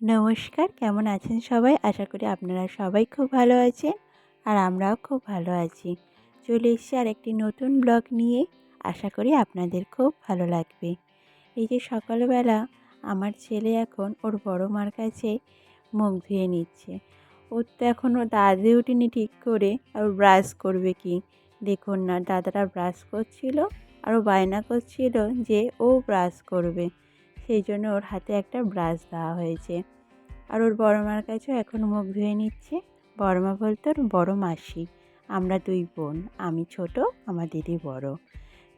নমস্কার, কেমন আছেন সবাই? আশা করি আপনারা সবাই খুব ভালো আছেন আর আমরাও খুব ভালো আছি। চলে এসেছি আর একটি নতুন ব্লগ নিয়ে। আশা করি আপনাদের খুব ভালো লাগবে। এই যে সকালবেলা আমার ছেলে এখন ওর বড় মার কাছে মুখ ধুয়ে নিচ্ছে। ওর তো এখনও দাদি উঠিনি ঠিক করে। আর ব্রাশ করবে কি? দেখুন না, দাদারা ব্রাশ করছিল আর ও বায়না করছিল যে ও ব্রাশ করবে। সেই জন্য ওর হাতে একটা ব্রাশ দেওয়া হয়েছে। আর ওর বড় মার কাছেও এখন মুখ ধুয়ে নিচ্ছে। বড় মা বলতে ওর বড় মাসি। আমরা দুই বোন। আমি ছোট, আমার দিদি বড়।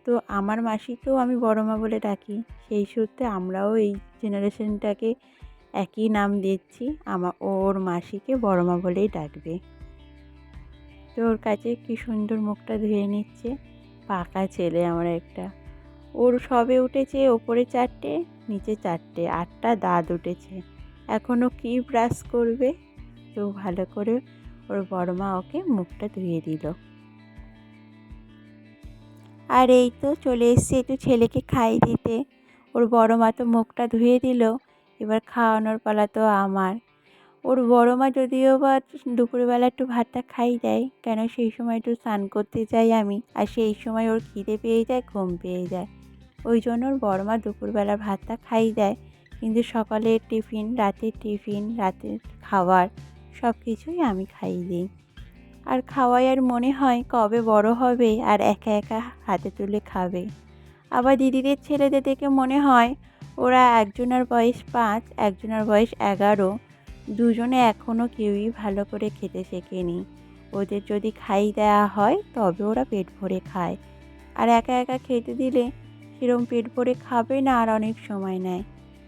তো আমার মাসিকেও আমি বড় মা বলে ডাকি। সেই সূত্রে আমরাও এই জেনারেশনটাকে একই নাম দিচ্ছি। আমার ওর মাসিকে বড় মা বলেই ডাকবে। তো ওর কাছে কি সুন্দর মুখটা ধুয়ে নিচ্ছে। পাকা ছেলে আমার একটা। ওর সবে উঠেছে ওপরে চারটে। নিচে চারটে, আটটা, দাঁত উঠেছে। এখনও কী ব্রাশ করবে? তো ভালো করে ওর বড় মা ওকে মুখটা ধুয়ে দিল। আর এই তো চলে এসছে একটু ছেলেকে খাই দিতে। ওর বড় মা তো মুখটা ধুয়ে দিল, এবার খাওয়ানোর পালা তো আমার। ওর বড় মা যদিও বা দুপুরবেলা একটু ভাতটা খাই দেয়, কেন সেই সময় একটু স্নান করতে যাই আমি, আর সেই সময় ওর খিদে পেয়ে যায়, ঘুম পেয়ে যায়। ওই জন্য ওর বড় মা দুপুরবেলা ভাতটা খাই দেয়। কিন্তু সকালের টিফিন, রাতের টিফিন, রাতের খাবার সব কিছুই আমি খাইয়ে দিই। আর খাওয়াই আর মনে হয় কবে বড় হবে আর একা একা হাতে তুলে খাবে। আবার দিদিদের ছেলেদের দেখে মনে হয় ওরা একজনের বয়স পাঁচ, একজনের বয়স এগারো। দুজনে এখনও কেউই ভালো করে খেতে শেখেনি। ওদের যদি খাই দেওয়া হয় তবে ওরা পেট ভরে খায়। আর একা একা খেতে দিলে সেরম পেট ভরে খাবে না আর অনেক সময় নেয়।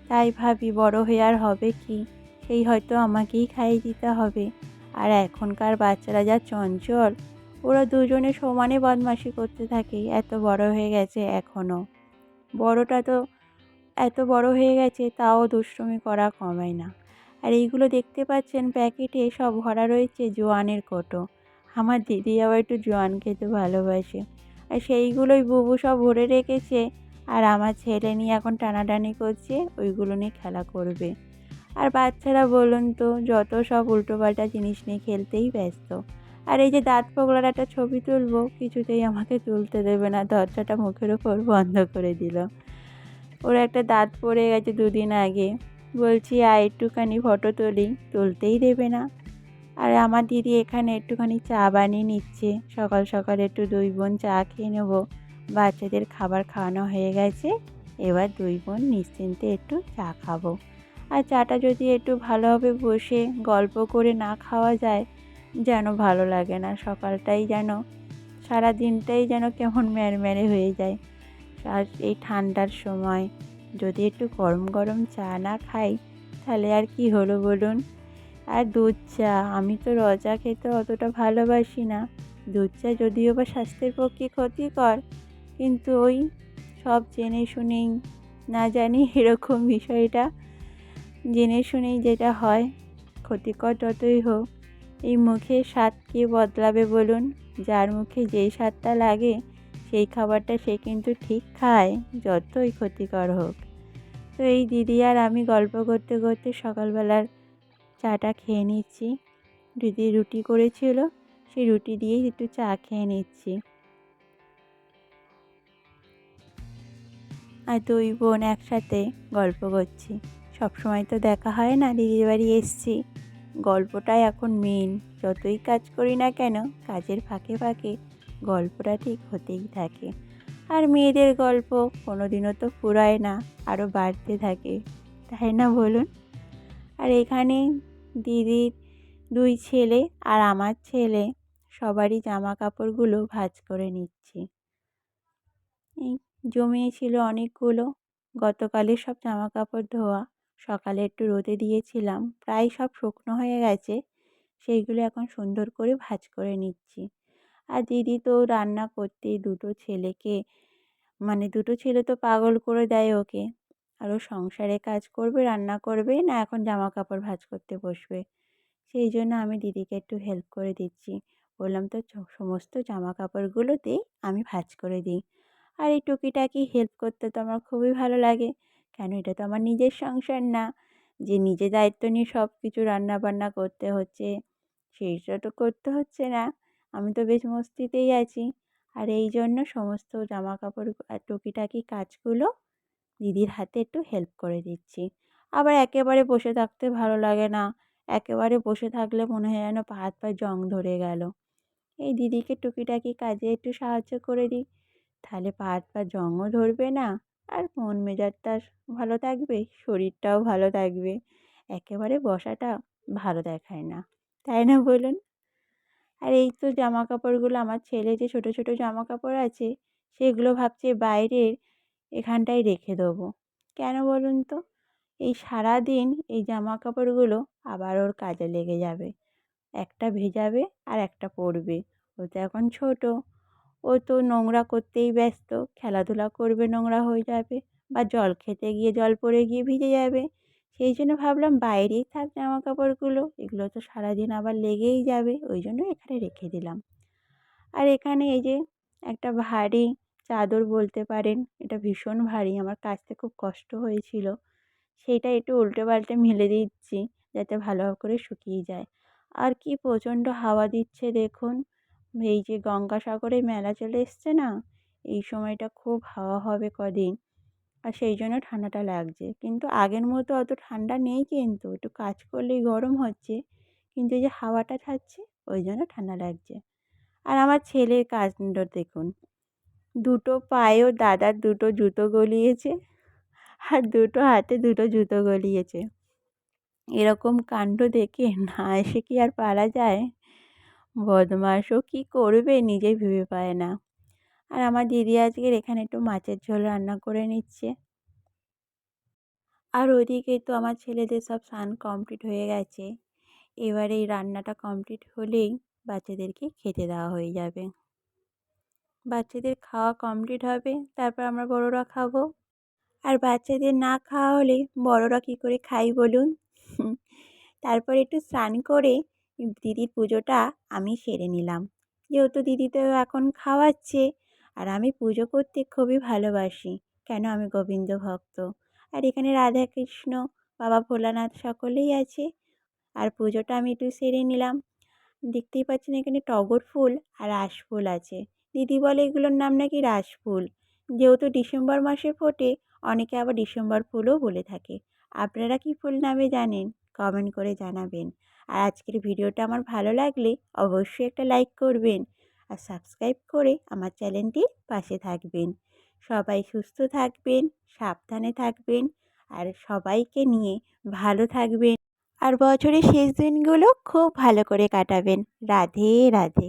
তাই ভাবি, বড় হয়ে আর হবে কি? সেই হয়তো আমাকেই খাইয়ে দিতে হবে। আর এখনকার বাচ্চারা যা চঞ্চল, ওরা দুজনে সমানে বদমাশি করতে থাকে। এত বড় হয়ে গেছে এখনও বড়টা তো এত বড় হয়ে গেছে, তাও দুষ্টুমি করা কমায় না। আর এইগুলো দেখতে পাচ্ছেন প্যাকেটে সব ভরা রয়েছে জোয়ানের কোটো। আমার দিদি আবার একটু জোয়ান খেতে ভালোবাসে। আর সেইগুলোই বুবু সব ভরে রেখেছে। আর আমার ছেলে নিয়ে এখন টানাটানি করছে, ওইগুলো নিয়ে খেলা করবে। আর বাচ্চারা বলুন তো, যত সব উল্টোপাল্টা জিনিস নিয়ে খেলতেই ব্যস্ত। আর এই যে দাঁত পগলার একটা ছবি তুলবো, কিছুতেই আমাকে তুলতে দেবে না, দরজাটা মুখের ওপর বন্ধ করে দিল। ওর একটা দাঁত পড়ে গেছে দুদিন আগে। বলছি আর একটুখানি ফটো তুলি, তুলতেই দেবে না। আর আমার দিদি এখানে একটুখানি চা বানিয়ে নিচ্ছে, সকাল সকাল একটু দুই বোন চা খেয়ে নেব। বাচ্চাদের খাবার খাওয়ানো হয়ে গেছে। এবার দুই বোন নিশ্চিন্তে একটু চা খাব। আর চাটা যদি একটু ভালোভাবে বসে গল্প করে না খাওয়া যায়, যেন ভালো লাগে না। সকালটাই যেন সারা দিনটাই যেন কেমন ম্যারম্যারে হয়ে যায়। আর এই ঠান্ডার সময় যদি একটু গরম গরম চা না খাই, তাহলে আর কি হলো বলুন? আর দুধ চা, আমি তো রজা খেতে অতটা ভালোবাসি না। দুধ চা যদিও বা স্বাস্থ্যের পক্ষে ক্ষতিকর কিন্তু ওই সব জেনে শুনেই, না জানি এরকম বিষয়টা, জেনে শুনেই যেটা হয়, ক্ষতিকর যতই হোক। এই মুখের স্বাদ কে বদলাবে বলুন? যার মুখে যেই স্বাদটা লাগে, সেই খাবারটা সে কিন্তু ঠিক খায়, যতই ক্ষতিকর হোক। তো এই দিদি আর আমি গল্প করতে করতে সকালবেলার চাটা খেয়ে নিচ্ছি। দিদি রুটি করেছিল, সেই রুটি দিয়েই একটু চা খেয়ে নিচ্ছি। আর দুই বোন একসাথে গল্প করছি। সবসময় তো দেখা হয় না, দিদির বাড়ি এসছি। গল্পটাই এখন মেন যতই কাজ করি না কেন, কাজের ফাঁকে ফাঁকে গল্পটা ঠিক হতেই থাকে। আর মেয়েদের গল্প কোনো দিনও তো ফুরায় না, আরও বাড়তে থাকে। তাই না বলুন? আর এখানে দিদির দুই ছেলে আর আমার ছেলে, সবারই জামা কাপড়গুলো ভাঁজ করে নিচ্ছি। এই জমিয়েছিল অনেকগুলো। গতকালের সব জামা কাপড় ধোয়া, সকালে একটু রোদে দিয়েছিলাম। প্রায় সব শুকনো হয়ে গেছে। সেইগুলো এখন সুন্দর করে ভাঁজ করে নিচ্ছি। আর দিদি তো রান্না করতে দুটো ছেলেকে মানে দুটো ছেলে তো পাগল করে দেয় ওকে। আর ও সংসারে কাজ করবে, রান্না করবে, না এখন জামা কাপড় ভাঁজ করতে বসবে। সেই জন্য আমি দিদিকে একটু হেল্প করে দিচ্ছি। বললাম, তো সমস্ত জামা কাপড়গুলোতেই আমি ভাঁজ করে দিই। আর এই টুকিটাকি হেল্প করতে তো আমার খুবই ভালো লাগে। কেন? এটা তো আমার নিজের সংসার না। যে নিজে দায়িত্ব নিয়ে সব কিছু রান্নাবান্না করতে হচ্ছে, সেইটা তো করতে হচ্ছে না। আমি তো বেশ মস্তিতেই আছি। আর এই জন্য সমস্ত জামা কাপড় আর টুকিটাকি কাজগুলো দিদির হাতে একটু হেল্প করে দিচ্ছি। আবার একেবারে বসে থাকতে ভালো লাগে না। একেবারে বসে থাকলে মনে হয় যেন হাত পায়ে জং ধরে গেল। এই দিদিকে টুকিটাকি কাজে একটু সাহায্য করে দিই। তাহলে পা হাত পা জংও ধরবে না? আর মন মেজাজটা ভালো থাকবে? শরীরটাও ভালো থাকবে? একেবারে বসাটা ভালো দেখায় না। তাই না বলুন? আর এই তো জামা কাপড়গুলো আমার ছেলে যে ছোটো ছোটো জামা কাপড় আছে, সেগুলো ভাবছে বাইরের এখানটায় রেখে দেবো। কেন বলুন তো? এই সারাদিন এই জামা কাপড়গুলো আবার ওর কাজে লেগে যাবে। একটা ভেজাবে আর একটা পরবে। ও তো এখন ছোটো। ও তো নোংরা করতেই ব্যস্ত। খেলাধুলা করবে, নোংরা হয়ে যাবে বা জল খেতে গিয়ে জল পড়ে গিয়ে ভিজে যাবে। সেই জন্য ভাবলাম বাইরেই থাক জামা কাপড়গুলো এগুলো তো সারাদিন আবার লেগেই যাবে, ওই জন্য এখানে রেখে দিলাম। আর এখানে এই যে একটা ভারী চাদর বলতে পারেন, এটা ভীষণ ভারী, আমার কাচতে খুব কষ্ট হয়েছিল। সেইটা একটু উল্টে পাল্টে মেলে দিচ্ছি, যাতে ভালো করে শুকিয়ে যায়। আর কি প্রচণ্ড হাওয়া দিচ্ছে দেখুন। এই যে গঙ্গাসাগরে মেলা চলে এসছে না, এই সময়টা খুব হাওয়া হবে কদিন। আর সেই জন্য ঠান্ডাটা লাগছে। কিন্তু আগের মতো অত ঠান্ডা নেই কিন্তু, একটু কাজ করলেই গরম হচ্ছে। কিন্তু এই যে হাওয়াটা ছাড়ছে ওই জন্য ঠান্ডা লাগছে। আর আমার ছেলের কাণ্ড দেখুন। দুটো পায়েও দাদার দুটো জুতো গলিয়েছে আর দুটো হাতে দুটো জুতো গলিয়েছে। এরকম কাণ্ড দেখে না এসে কি আর পারা যায়? বদমাশ, ও কী করবে নিজেই ভেবে পায় না। আর আমার দিদি আজকের এখানে একটু মাছের ঝোল রান্না করে নিচ্ছে। আর ওদিকে তো আমার ছেলেদের সব স্নান কমপ্লিট হয়ে গেছে। এবারে এই রান্নাটা কমপ্লিট হলেই বাচ্চাদেরকে খেতে দেওয়া হয়ে যাবে। বাচ্চাদের খাওয়া কমপ্লিট হবে, তারপর আমরা বড়রা খাব। আর বাচ্চাদের না খাওয়া হলে বড়রা কী করে খাই বলুন? তারপর একটু স্নান করে দিদির পুজোটা আমি সেরে নিলাম। যেহেতু দিদি তো এখন খাওয়াচ্ছে, আর আমি পুজো করতে খুবই ভালোবাসি। কেন আমি গোবিন্দ ভক্ত? আর এখানে রাধাকৃষ্ণ, বাবা ভোলানাথ সকলেই আছে। আর পুজোটা আমি একটু সেরে নিলাম। দেখতেই পাচ্ছেন এখানে টগর ফুল আর রাস ফুল আছে। দিদি বলে এগুলোর নাম নাকি রাস ফুল। যেহেতু ডিসেম্বর মাসে ফোটে, অনেকে আবার ডিসেম্বর ফুলও বলে থাকে। আপনারা কী ফুল নামে জানেন? কমেন্ট করে জানাবেন। আর আজকের ভিডিওটা আমার ভালো লাগলে অবশ্যই একটা লাইক করবেন আর সাবস্ক্রাইব করে আমার চ্যানেলটির পাশে থাকবেন। সবাই সুস্থ থাকবেন, সাবধানে থাকবেন আর সবাইকে নিয়ে ভালো থাকবেন। আর বছরের শেষ দিনগুলো খুব ভালো করে কাটাবেন। রাধে রাধে।